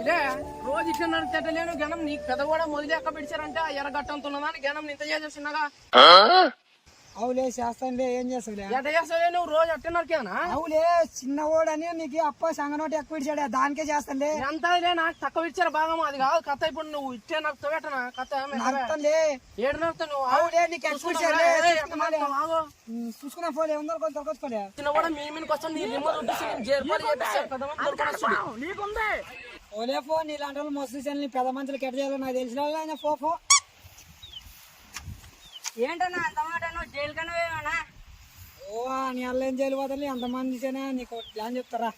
ఇదే రోజు ఇట్లా నడిచేటలేను గణం నీ పెద్ద కూడా మొదలు ఎక్క పెడిచారంటే ఎర్రగట్టంతున్నదాన్ని గణం నింత చేసేసినగా అవులే చేస్తానులే ఏం చేస్తావులే? ఎట్ట నువ్వు రోజు అట్టే నరికేనా అవులే చిన్నవాడని నీకు అప్ప సంగనోటి ఎక్కువ ఇచ్చాడే దానికే చేస్తానులే. అంతా నాకు తక్కువ ఇచ్చారు భాగం అది కాదు కథ ఇప్పుడు నువ్వు ఇచ్చే నాకు తవ్వేటనా కథ? నడుతానులే ఏడు నడుతావు నువ్వు? అవులే నీకు ఎక్కువ? ఆగు. చూసుకున్నా పోలే ఉందో కొంత తొలగొచ్చుకోలే చిన్న కూడా మీ మీదకి వచ్చాను నీ రిమోట్ వస్తుంది. నీకుంది. ఓలే ఫో నీలాంటి వాళ్ళు మస్తు చెల్లి పెద్ద మంచులు కెట్ట చేయాలో నాకు తెలిసిన వాళ్ళు ఆయన ఫో ఫో. ఏంటన్నా అంత మాట నువ్వు జైలు కన్నా ఓ నీ అల్ల ఏం చేయలు వదలి అంతమంది చేనా నీకు ప్లాన్ చెప్తారా?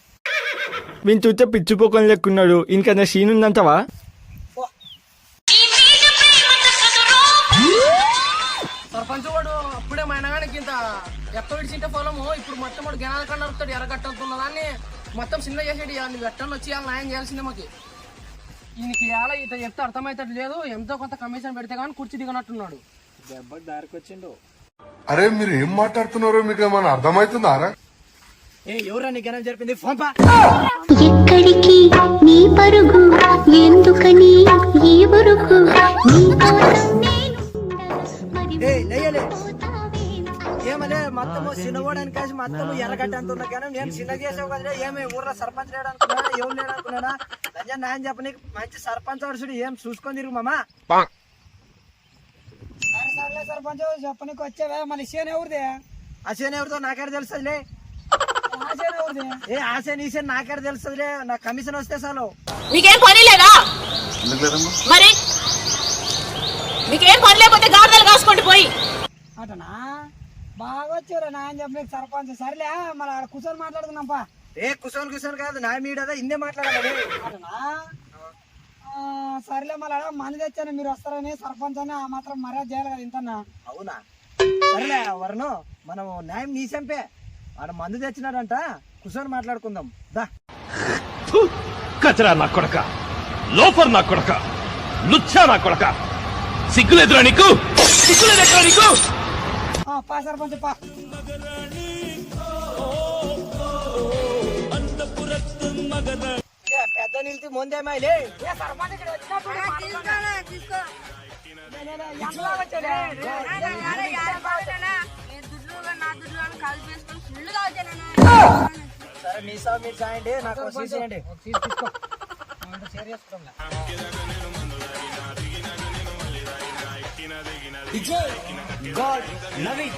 వీని చూస్తే పిచ్చిపోకొని లెక్కున్నాడు. ఇంకన్నా సీన్ ఉందంటవా? సర్పంచ్ వాడు అప్పుడే మైనగానికి ఇంత ఎక్క విడిచింటే పొలము. ఇప్పుడు మొత్తం వాడు గెనాల కన్నా నడుపుతాడు ఎర్రగట్టంతున్న దాన్ని మొత్తం చిన్న చేసేది నువ్వు ఎట్టని వచ్చి వాళ్ళ న్యాయం చేయాల్సిందే మాకు. ఈయనకి ఎలా ఇట చెప్తే అర్థమవుతాడు లేదు. ఎంతో కొంత కమిషన్ పెడితే కానీ కుర్చీ దిగనట్టున్నాడు. అరే మీరు ఏం మాట్లాడుతున్నారో మీకు ఏమైనా అర్థమవుతుందారా ఏ ఎవరా నీ గణం జరిపింది? ఫోన్ పా. ఎక్కడికి? నీ పరుగు. ఎందుకని? ఈ బరుకు నీ కోసం నేను ఏ లేయలే. పోతావే ఏమలే మొత్తము కాసి మొత్తము ఎర్రగడ్డ కానీ నేను చిన్న చేసావు కదా ఏమి ఊర్లో సర్పంచ్ లేడు ఎవరు లేడు రంజన్ నాయన చెప్పని మంచి సర్పంచ్ అడుసుడు ఏం చూసుకొని తిరుగు మామా. సర్లే సర్పంచ్ చెప్పనీకి వచ్చావే? మళ్ళీ సేన ఎవరిదే? ఆ సేన ఎవరిదో నాకేడ తెలుస్తుందిలే. ఆ సేన ఎవరిదే? ఏ ఆ సేన ఈ సేన నాకేడ తెలుస్తుందిలే. నా కమిషన్ వస్తే చాలు. మీకేం పని లేదా? మరి? మీకేం పని లేకపోతే గాడిదలు కాసుకోండి పోయి. అటనా? బాగా వచ్చారా నాయన చెప్పనీకి సర్పంచ్. సర్లే మళ్ళీ ఆడ కూర్చొని మాట్లాడుకుందాం పా. ఏ కుసోన్ కుసోన్ కాదు. నా మీడదా ఇందే మాట్లాడాలి. అటనా? సర్లే మళ్ళీ మంది తెచ్చాను మీరు వస్తారని సర్పంచ్ అని ఆ మాత్రం మర్యాద చేయాలి కదా ఇంతన్నా? అవునా? సర్లే వరుణు మనం న్యాయం నీ చంపే ఆడ మందు తెచ్చినాడంట కూర్చొని మాట్లాడుకుందాం. దా. కచరా నా కొడక లోఫర్ నా కొడక లుచ్చా నా కొడక. సిగ్గులేదురా నీకు? సిగ్గులేదురా నీకు? ఆ, పా సర్పంచ్ పా. పెద్ద నిలిచి ముందేమాయిలే సరే మీ సార్ మీరు సాయండి నాకు ఒక సీట్ చేయండి ఒక సీట్ తీసుకో. మనం షేర్ చేసుకుందాం. God Naveen.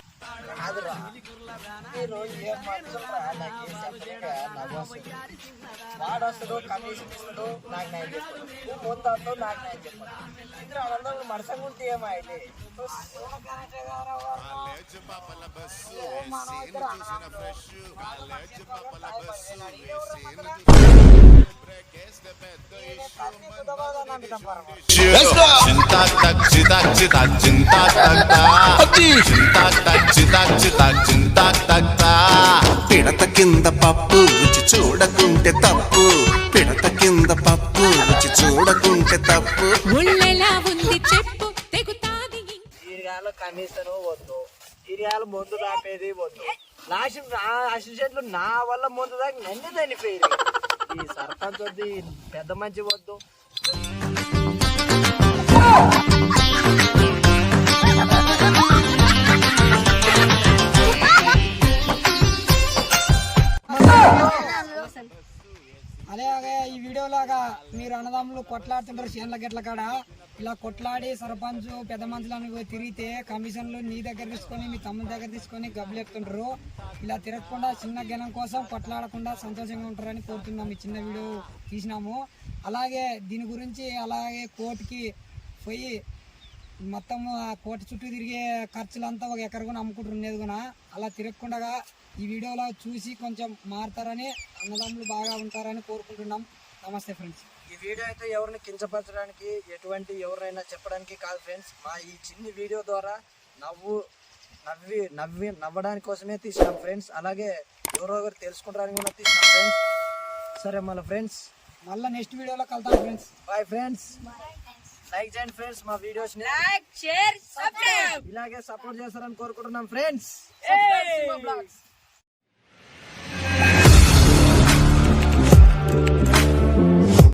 రోజు ఏం వస్తుంది. వాడు వస్తాడు కమిషన్ ఇస్తాడు నాకు న్యాయం నువ్వు ముందు నాకు న్యాయం చెప్పాడు ఇద్దరు అందరూ మనసంగా ఉంటే టక్ టా. చింతాక్ టక్ చితాక్ చితాక్ చింతాక్ టా. పిడత కింద పప్పు రుచి చూడకుంటే తప్పు. పిడత కింద పప్పు రుచి చూడకుంటే తప్పు. ఉంది చెప్పు తెగుతాది ఈరియాలో కమిషన్ వద్దు. ఈరియాలు ముందు దాపేది వద్దు. లాస్ట్ నా అసిస్టెంట్లు నా వల్ల ముందు దాకా నన్ను చనిపోయింది ఈ సర్పంచ్ వద్దు పెద్ద మంచి వద్దు. అలాగే ఈ వీడియో లాగా మీరు అన్నదమ్ములు కొట్లాడుతుంటారు చేనుల గట్ల కాడ. ఇలా కొట్లాడి సర్పంచ్ పెద్ద మనుషులను తిరిగితే కమిషన్లు నీ దగ్గర తీసుకొని మీ తమ్ముడి దగ్గర తీసుకొని గబ్బులెత్తుంటారు ఇలా తిరగకుండా చిన్న గణం కోసం కొట్లాడకుండా సంతోషంగా ఉంటారని కోరుతున్నాం ఈ చిన్న వీడియో తీసినాము. అలాగే దీని గురించి అలాగే కోర్టుకి పోయి మొత్తం ఆ కోట చుట్టూ తిరిగే ఖర్చులంతా ఒక ఎకర కూడా అమ్ముకుంటున్నది కూడా. అలా తిరగకుండా ఈ వీడియోలో చూసి కొంచెం మారుతారని అన్నదమ్ములు బాగా ఉంటారని కోరుకుంటున్నాం. నమస్తే ఫ్రెండ్స్. ఈ వీడియో అయితే ఎవరిని కించపరచడానికి ఎటువంటి ఎవరైనా చెప్పడానికి కాదు ఫ్రెండ్స్. మా ఈ చిన్ని వీడియో ద్వారా నవ్వు నవ్వి నవ్వి నవ్వడానికి కోసమే తీసినాం ఫ్రెండ్స్. అలాగే ఎవరో ఒకరు తెలుసుకుంటారని కూడా తీసినాం ఫ్రెండ్స్. సరే మళ్ళీ ఫ్రెండ్స్. మళ్ళీ నెక్స్ట్ వీడియోలో కలుద్దాం ఫ్రెండ్స్. బాయ్ ఫ్రెండ్స్ లైక్ చేయండి ఫ్రెండ్స్ మా వీడియోస్ని. లైక్ షేర్ సబ్స్క్రైబ్ ఇలాగే సపోర్ట్ చేస్తారని కోరుకుంటున్నాం ఫ్రెండ్స్ బ్లాగ్స్